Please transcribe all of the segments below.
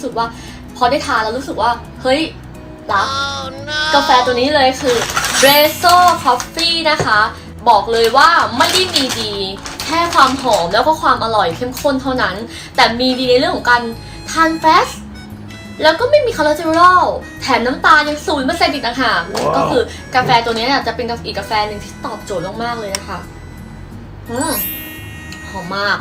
รู้สึกว่า พอได้ทานแล้วรู้สึกว่า เฮ้ยรักกาแฟตัวนี้เลยคือ b r e z o Coffee นะคะ บอกเลยว่าไม่ได้มีดีแค่ความหอมแล้วก็ความอร่อยเข้มข้นเท่านั้น แต่มีดีในเรื่องของการทานแฟสแล้วก็ไม่มีคอเลสเตอรอล แถมน้ำตาลยังศูนย์เปอร์เซ็นต์อีกต่างหากว้าวก็คือกาแฟตัวนี้เนี่ยจะเป็นอีกกาแฟหนึ่งที่ตอบโจทย์มากๆเลยนะคะ อืมหอมมาก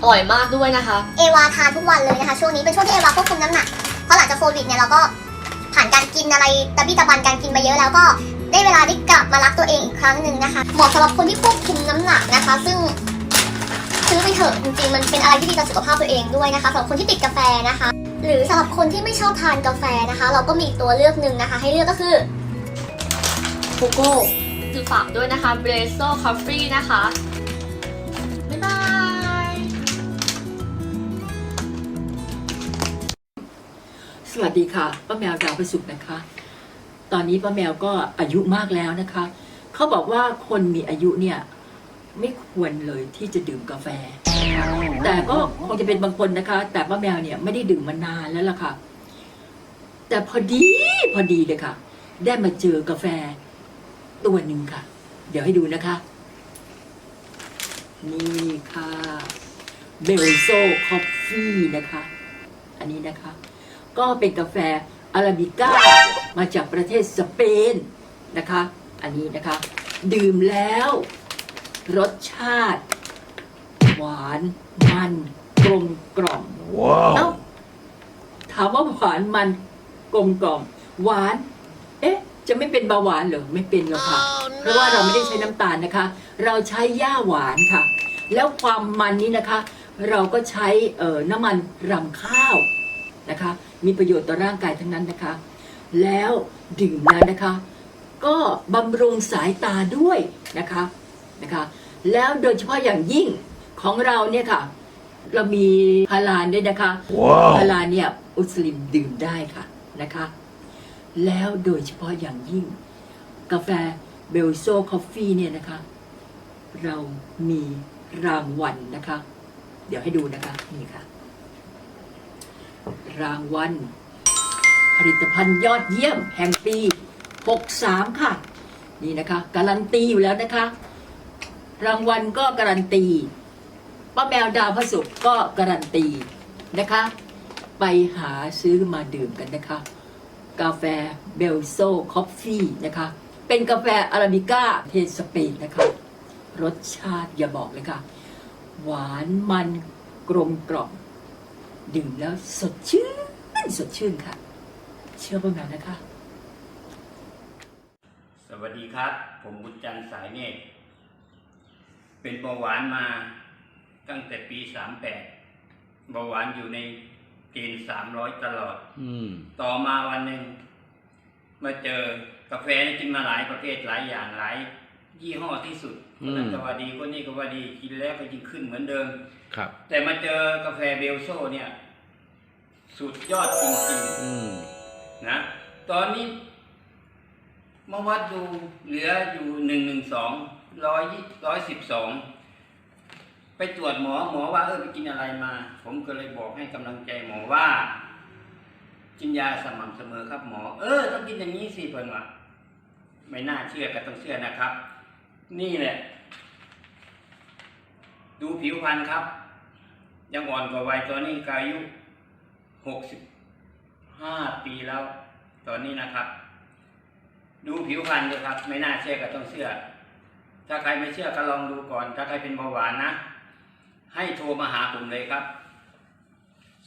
อร่อยมากด้วยนะคะ เอวาทานทุกวันเลยนะคะช่วงนี้เป็นช่วงที่เอวาควบคุมน้ำหนักเพราะหลังจากโควิดเนี่ยเราก็ผ่านการกินอะไรตะบี้ตะบันการกินมาเยอะแล้วก็ได้เวลาได้กลับมารักตัวเองอีกครั้งหนึ่งนะคะเหมาะสำหรับคนที่ควบคุมน้ำหนักนะคะ ซึ่งซื้อไปเถอะจริงๆมันเป็นอะไรที่ดีต่อสุขภาพตัวเองด้วยนะคะสำหรับคนที่ติดกาแฟนะคะ หรือสำหรับคนที่ไม่ชอบทานกาแฟนะคะ เราก็มีอีกตัวเลือกหนึ่งนะคะ ให้เลือกก็คือโกโก้คือฝากด้วยนะคะ b r e z o Coffee นะคะ วัสดีค่ะป้าแมวดาวประสุขนะคะ ตอนนี้ป้าแมวก็อายุมากแล้วนะคะ เขาบอกว่าคนมีอายุเนี่ยไม่ควรเลยที่จะดื่มกาแฟ แต่ก็คงจะเป็นบางคนนะคะ แต่ป้าแมวเนี่ยไม่ได้ดื่มมานานแล้วล่ะค่ะ แต่พอดีพอดีเลยค่ะ ได้มาเจอกาแฟตัวหนึ่งค่ะ เดี๋ยวให้ดูนะคะ นี่ค่ะเบลโซคอฟฟี่นะคะ อันนี้นะคะ ก็เป็นกาแฟอาราบิก้ามาจากประเทศสเปนนะคะ อันนี้นะคะ ดื่มแล้ว รสชาติ หวานมันกลมกล่อมเอ้า Wow. ถามว่าหวานมันกลมกล่อม หวาน เอ๊ะ จะไม่เป็นเบาหวานเหรอไม่เป็นหรอกค่ะ เพราะว่าเราไม่ได้ใช้น้ำตาลนะคะ เราใช้หญ้าหวานค่ะ แล้วความมันนี้นะคะ เราก็ใช้เอ่อน้ำมันรำข้าว นะคะ มีประโยชน์ต่อร่างกายทั้งนั้นนะคะ แล้วดื่มแล้วนะคะ ก็บำรุงสายตาด้วยนะคะนะคะ แล้วโดยเฉพาะอย่างยิ่งของเราเนี่ยค่ะ เรามีพาลานด้วยนะคะพา Wow. ลานเนี่ยอุสลิมดื่มได้ค่ะนะคะ แล้วโดยเฉพาะอย่างยิ่ง กาแฟเบลโซคอฟฟี่เนี่ยนะคะ เรามีรางวัลนะคะ เดี๋ยวให้ดูนะคะ นี่ค่ะ รางวัล ผลิตภัณฑ์ยอดเยี่ยมแห่งปี 63 ค่ะ นี่นะคะ การันตีอยู่แล้วนะคะ รางวัลก็การันตีป้าแมวดาวพระศุกร์ก็การันตีนะคะ ไปหาซื้อมาดื่มกันนะคะ กาแฟเบลโซคอฟฟี่นะคะ เป็นกาแฟอาราบิก้าเทศสเปนนะคะ รสชาติอย่าบอกเลยค่ะ หวานมันกลมกล่อม ดื่มแล้วสดชื่นสดชื่นค่ะ เชื่อป้าแมวนะคะ สวัสดีครับ ผมบุญจันทร์สายเนตรเป็นเบาหวานมาตั้งแต่ปี38เบาหวานอยู่ในเกณฑ์300ตลอด Mm. ต่อมาวันหนึ่งมาเจอกาแฟนี่กินมาหลายประเภทหลายอย่างหลาย ยี่ห้อที่สุดคนนั้นอืมก็ว่าดีคนนี้ก็ว่าดีกินแล้วก็ยิ่งขึ้นเหมือนเดิม ครับ แต่มาเจอกาแฟเบลโซเนี่ย สุดยอดจริงๆอืมนะตอนนี้มาวัดดูเหลืออยู่หนึ่งหนึ่งสองร้อยร้อยสิบสองไปตรวจหมอหมอว่าเออไปกินอะไรมา ผมก็เลยบอกให้กำลังใจหมอว่า กินยาสม่ำเสมอครับหมอ เออ ต้องกินอย่างนี้สิเพิ่นว่าไม่น่าเชื่อก็ต้องเชื่อนะครับ นี่แหละ ดูผิวพรรณครับ ยังอ่อนกว่าวัยตอนนี้กายุหกสิบห้าปีแล้ว ตอนนี้นะครับ ดูผิวพรรณดูครับ ไม่น่าเชื่อก็ต้องเชื่อ ถ้าใครไม่เชื่อก็ลองดูก่อน ถ้าใครเป็นเบาหวานนะ ให้โทรมาหาผมเลยครับ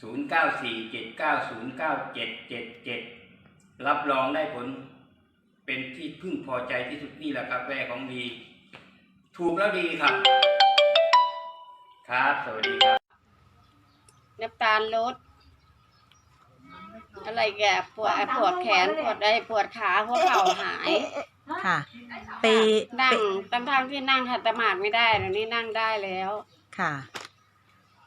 0 9 4 7 9 0 9 7 7 7 รับรองได้ผลเป็นที่พึ่งพอใจที่สุดนี่แหละกาแฟของดี ถูกแล้วดีครับ ครับ สวัสดีครับ น้ำตาลลด อะไรแกปวดปวดแขนปวดได้ปวดขาหัวเข่าหาย ค่ะไปนั่ไปงตั้งทางๆที่นั่งขัดสมาธิไม่ได้เดี๋ยวนี้นั่งได้แล้ว ค่ะ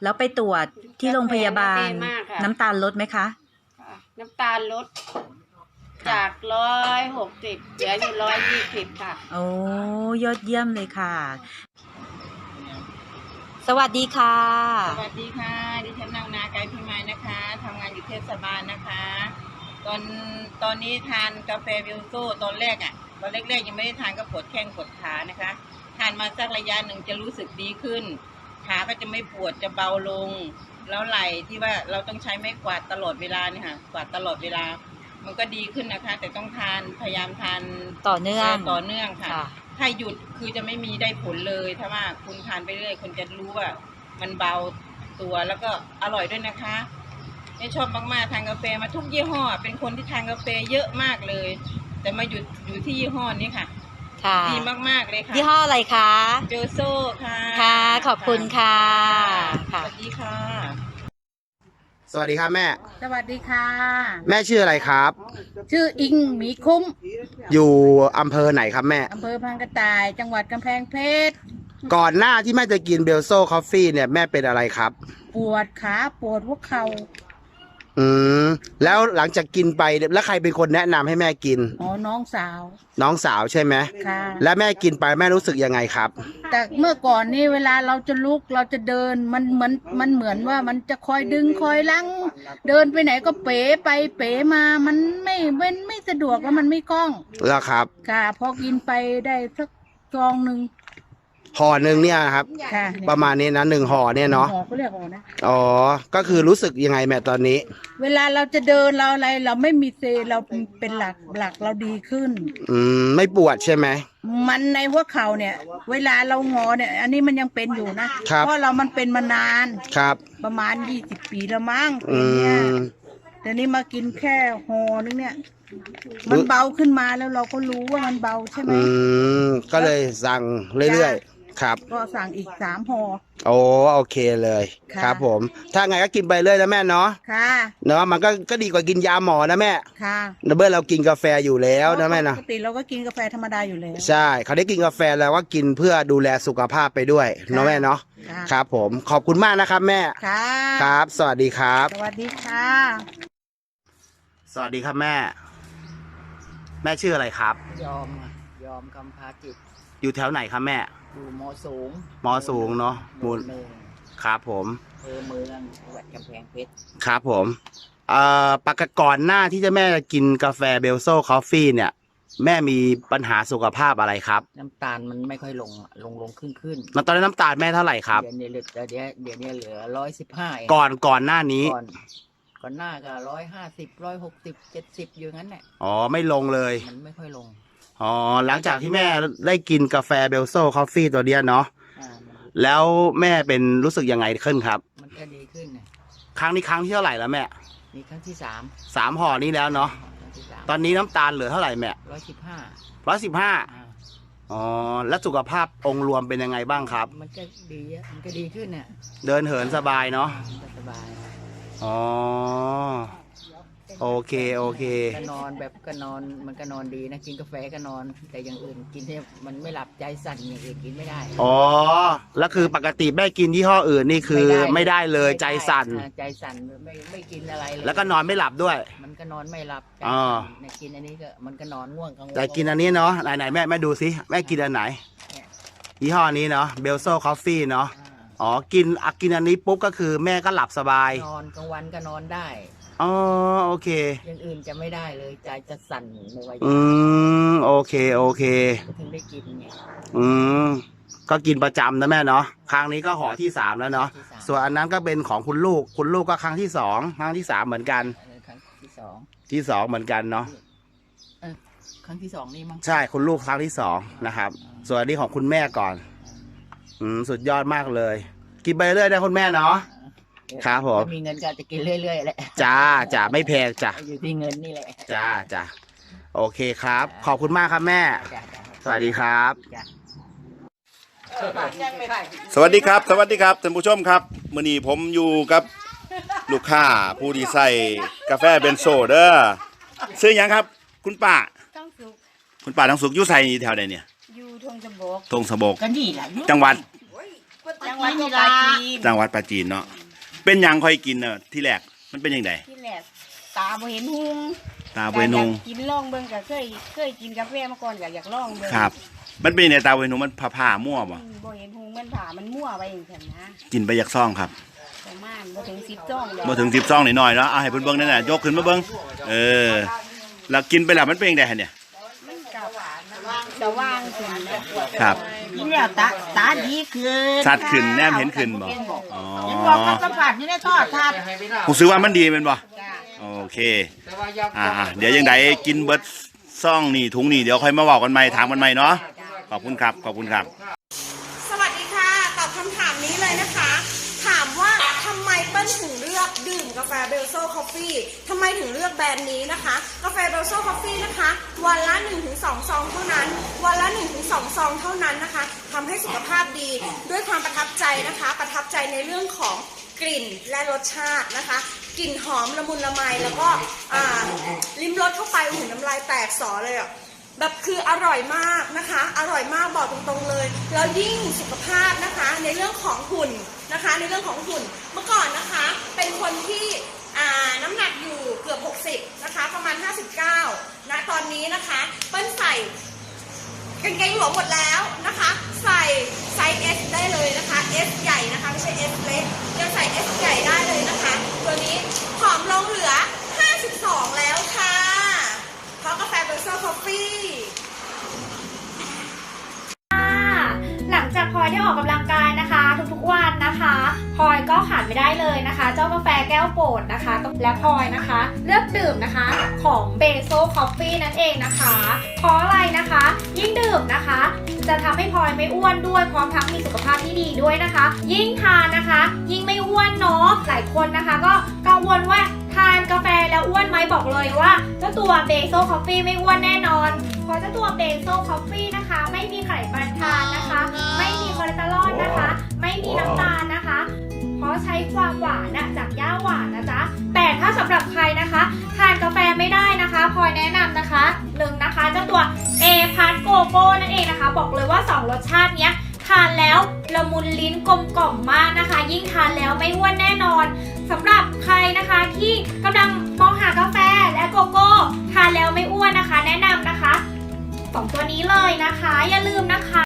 แล้วไปตรวจที่โรงพยาบาลดีมากค่ะน้ำตาลลดไหมคะค่ะน้ำตาลลด จากร้อยหกสิบเหลืออยู่ร้อยยี่สิบค่ะ โอ้ยอดเยี่ยมเลยค่ะ สวัสดีค่ะ สวัสดีค่ะ ดิฉันนางนาไกรพิมายนะคะทำงานอยู่เทศบาลนะคะ ตอนตอนนี้ทานกาแฟวิลโซ่ตอนแรกอะ่ะ ตอนแรกๆยังไม่ได้ทานก็ปวดแข้งปวดขานะคะ ทานมาสักระยะหนึ่งจะรู้สึกดีขึ้น ขาก็จะไม่ปวดจะเบาลง แล้วไหล่ที่ว่าเราต้องใช้ไม้กวาดตลอดเวลาเนี่ยค่ะ กวาดตลอดเวลา มันก็ดีขึ้นนะคะ แต่ต้องทานพยายามทานต่อเนื่องต่อเนื่องค่ะ ค่ะ ถ้าหยุดคือจะไม่มีได้ผลเลย ถ้าว่าคุณทานไปเรื่อยคุณจะรู้ว่า มันเบาตัวแล้วก็อร่อยด้วยนะคะเนี่ยชอบมากๆทานกาแฟมาทุกยี่ห้อ เป็นคนที่ทานกาแฟเยอะมากเลย แต่มาหยุดอยู่ที่ยี่ห้อนี้ค่ะ ค่ะ ดีมากๆเลยค่ะยี่ห้ออะไรคะเบลโซค่ะ ค่ะ ขอบคุณค่ะ สค่ะ วัสดีค่ะ สวัสดีครับแม่ สวัสดีค่ะ แม่ชื่ออะไรครับ ชื่ออิงหมีคุ้ม อยู่อำเภอไหนครับแม่ อำเภอพังกระต่าย จังหวัดกำแพงเพชร ก่อนหน้าที่แม่จะกินเบลโซคอฟฟี่เนี่ยแม่เป็นอะไรครับ ปวดขา ปวดหัวเข่า อืมแล้วหลังจากกินไปเนี่ยแล้วใครเป็นคนแนะนำให้แม่กิน อ๋อน้องสาวน้องสาวใช่ไหมค่ะ และแม่กินไปแม่รู้สึกยังไงครับ แต่เมื่อก่อนนี่เวลาเราจะลุกเราจะเดินมันเหมือนมันเหมือนว่ามันจะคอยดึงคอยลัง เดินไปไหนก็เป๋ไปเป๋มามันไม่ไม่ไม่สะดวกแล้วมันไม่คล่อง แล้วครับ ค่ะพอกินไปได้สักซองหนึ่ง ห่อหนึ่งเนี่ยนะครับ ค่ะประมาณนี้นะหนึ่งห่อเนี่ยเนาะหมอเขาเรียกห่อนะ อ๋อก็คือรู้สึกยังไงแม่ตอนนี้ เวลาเราจะเดินเราอะไรเราไม่มีเซเราเป็นหลักหลักเราดีขึ้น อืมไม่ปวดใช่ไหม มันในหัวเข่าเนี่ย เวลาเรางอเนี่ย อันนี้มันยังเป็นอยู่นะครับ เพราะเรามันเป็นมานานครับ ประมาณยี่สิบปีแล้วมั้งอืเป็นเนี่ยม แต่นี่มากินแค่ห่อนึงเนี่ย มันเบาขึ้นมาแล้วเราก็รู้ว่ามันเบาใช่ไหมอืมก็เลยสั่งเรื่อยๆ ครับ ก็สั่งอีกสามห่อ โอ้โอเคเลยค่ะ ครับ ผม ถ้าไงก็กินไปเรื่อยนะแม่เนาะค่ะ เนาะมันก็ก็ดีกว่ากินยาหมอนะแม่ค่ะนะเมื่อเรากินกาแฟอยู่แล้วนะแม่นะปกติเราก็กินกาแฟธรรมดาอยู่แล้ว ใช่เขาได้กินกาแฟแล้วว่ากินเพื่อดูแลสุขภาพไปด้วยเนาะแม่เนาะค่ะ ครับ ผมขอบคุณมากนะครับแม่ค่ะ ครับ สวัสดีครับ สวัสดีค่ะ สวัสดีครับแม่ แม่ชื่ออะไรครับ ยอมอะย อมกำพาจิต อยู่แถวไหนครับแม่ อยู่มอสูงมอสูงเนาะหมูมู่ลหนึ่งครับผม อำเภอเมืองจังหวัดกำแพงเพชรครับผม เอ่อปกติก่อนหน้าที่จะแม่จะกินกาแฟเบลโซคอฟฟี่เนี่ย แม่มีปัญหาสุขภาพอะไรครับน้ำตาลมันไม่ค่อยลงอะลงลงขึ้นขึ้นแล้วตอนนั้นน้ำตาลแม่เท่าไหร่ครับ เดี๋ยวนี้เหลือเดี๋ยวเดี๋ยวนี้เหลือร้อยสิบห้าเองก่อนก่อนหน้านี้ ก่อนก่อนหน้าก็ร้อยห้าสิบร้อยหกสิบเจ็ดสิบอยู่งั้นแหละอ๋อไม่ลงเลย มันไม่ค่อยลง อ๋อหลังจากที่แม่ได้กินกาแฟเบลโซคอฟฟี่ตัวเนี้ยเนาะอ่ามันแล้วแม่เป็นรู้สึกยังไงขึ้นครับ มันก็ดีขึ้นนะครั้งนี้ครั้งที่เท่าไหร่แล้วแม่มีครั้งที่สามสามห่อนี้แล้วเนาะครั้งที่สามตอนนี้น้ำตาลเหลือเท่าไหร่แม่ร้อยสิบห้าร้อยสิบห้าอ๋อแล้วสุขภาพองค์รวมเป็นยังไงบ้างครับ มันก็ดีอะมันก็ดีขึ้นเนี่ยเดินเหินสบายเนาะมันก็สบายอ๋อ โอเคโอเค ก็นอนแบบก็นอนมันก็นอนดีนะกินกาแฟก็นอน แต่อย่างอื่นกินเนี่ยมันไม่หลับใจสั่นอย่างอื่นกินไม่ได้อ๋อ แล้วคือปกติแม่กินยี่ห้ออื่นนี่คือไม่ได้เลยใจสั่น อ่าใจสั่นไม่ไม่กินอะไรเลยแล้วก็นอนไม่หลับด้วย มันก็นอนไม่หลับใจอ๋อสั่นเนี่ยกินอันนี้ก็มันก็นอนง่วงกังวลแต่กินอันนี้เนาะไหนไหนแม่แม่ดูสิแม่กินอันไหนยี่ห้อนี้เนาะเบลโซคอฟฟี่เนาะอ่าอ๋อกินอะกินอันนี้ปุ๊บก็คือแม่ก็หลับสบาย นอนกลางวันก็นอนได้ อ๋อโอเค อย่างอื่นจะไม่ได้เลยใจจะสั่นไม่ไหวอืมโอเคโอเค ถึงได้กินไงอืมก็กินประจำนะแม่เนาะครั้งนี้ก็ห่อที่สามแล้วเนาะที่สามส่วนอันนั้นก็เป็นของคุณลูก คุณลูกก็ครั้งที่สองครั้งที่สามเหมือนกันเออครั้งที่สองที่สองเหมือนกันเนาะเออครั้งที่สองนี่มั้งใช่คุณลูกครั้งที่สองนะครับ ส่วนอันนี้ของคุณแม่ก่อน อืมสุดยอดมากเลย กินไปเรื่อยนะคุณแม่เนาะ ครับผม ถ้ามีเงินก็จะกินเรื่อยๆแหละจ้าจ้าไม่แพงจ้ะอยู่ที่เงินนี่แหละจ้าจ้าโอเคครับ ขอบคุณมากครับแม่ จ้ะจ้ะสวัสดีครับ จ้ะ สวัสดีครับ สวัสดีครับท่านผู้ชมครับมื้อนี้ผมอยู่กับลูกค้าผู้ที่ใส่กาแฟเบนโซเด้อซื้อหยังครับ คุณป้าต้องสุกคุณป้าต้องสุกอยู่ใส่แถวใดเนี่ยอยู่ทงสะบกตรงสะบกก็นี่แหละอยู่จังหวัด จังหวัดปราจีนจังหวัดปราจีนเนาะ เป็นหยังค่อยกินเน่ะที่แรกมันเป็นยังไงที่แรกตาบ่เห็นหุงตาเวนุงก็อยากกินลองเบิ่งก็เคยเคยกินกาแฟมาก่อนก็อยากลองเบิ่งครับ มันเป็นในตาเวนุงมันผ่าผ่ามั่วบ่อืมบ่เห็นหุงมันผ่ามันมั่วไปอย่างนั้นนะกินไปยักซ่องครับประมาณบ่ถึง10จ้องดอกมาถึงสิบซ่องหน่อยๆเนาะเอาให้เพิ่นเบิ่งนั่นน่ะยกขึ้นมาเบิ่งเออแล้วกินไปแล้วมันเป็นยังไงเนี่ยมันก็ สว่างขึ้นนะครับกินแล้วตาตาดีขึ้นชัดขึ้นแนมเห็นขึ้นบ่อ๋อเห็นบอกว่าสัมผัสอยู่ในทอดทัดผมซื้อว่ามันดีแม่นบ่จ้าโอเคอ่าๆเดี๋ยวยังไงกินเบิดซ่องนี่ถุงนี่เดี๋ยวค่อยมาเว้ากันใหม่ถามกันใหม่เนาะขอบคุณครับขอบคุณครับ กาแฟเบลโซ่คอฟฟี่ทำไมถึงเลือกแบรนด์นี้นะคะ กาแฟเบลโซ่คอฟฟี่นะคะ วันละ 1-2 ซองเท่านั้น วันละ 1-2 ซองเท่านั้นนะคะทำให้สุขภาพดีด้วยความประทับใจนะคะ ประทับใจในเรื่องของกลิ่นและรสชาตินะคะ กลิ่นหอมละมุนละไมแล้วก็ลิ้มรสเข้าไปหุ่นน้ำลายแตกสอเลยอะแบบคืออร่อยมากนะคะ อร่อยมากบอกตรงๆเลย แล้วยิ่งสุขภาพนะคะในเรื่องของหุ่น นะคะ ในเรื่องของหุ่นเมื่อก่อนนะคะ เป็นคนที่น้ำหนักอยู่เกือบ 60 นะคะ ประมาณ 59 นะตอนนี้นะคะเปิ้ลใส่กางเกงหลวมหมดแล้วนะคะ ใส่ไซส์ S ได้เลยนะคะ S ใหญ่นะคะไม่ใช่ S เล็กยังใส่ S ใหญ่ได้เลยนะคะ ตัวนี้ผอมลงเหลือ 52 แล้วค่ะเพราะกาแฟเบอร์เซอร์คอฟฟี่หลังจากพลอยได้ออกกำลังกายนะคะ ทุกๆวัน พลอยก็ขาดไม่ได้เลยนะคะ เจ้ากาแฟแก้วโปรดนะคะและพลอยนะคะ เลือกดื่มนะคะของเบโซคอฟฟี่นั่นเองนะคะเพราะอะไรนะคะ ยิ่งดื่มนะคะ จะทำให้พลอยไม่อ้วนด้วยพร้อมทั้งมีสุขภาพที่ดีด้วยนะคะ ยิ่งทานนะคะ ยิ่งไม่อ้วนเนาะหลายคนนะคะ ก็กังวลว่าทานกาแฟแล้วอ้วนไหมบอกเลยว่าเจ้าตัวเบโซคอฟฟี่ไม่อ้วนแน่นอน เพราะเจ้าตัวเบโซคอฟฟี่นะคะ ไม่มีไขมันทานนะคะ ไม่มีคอเลสเตอรอลนะคะ ไม่มีน้ำตาลนะคะะใช้ความหวานนะจากย่าหวานนะจ๊ะแต่ถ้าสำหรับใครนะคะทานกาแฟไม่ได้นะคะพลอยแนะนำนะคะหนึ่งนะคะเจ้าตัวเอพัทโกโก้นั่นเองนะคะ บอกเลยว่า 2 รสชาติเนี้ยทานแล้วละมุนลิ้นกลมกล่อมมากนะคะ ยิ่งทานแล้วไม่อ้วนแน่นอนสำหรับใครนะคะที่กำลังมองหากาแฟและโกโก้ทานแล้วไม่อ้วนนะคะ แนะนำนะคะสองตัวนี้เลยนะคะ อย่าลืมนะคะ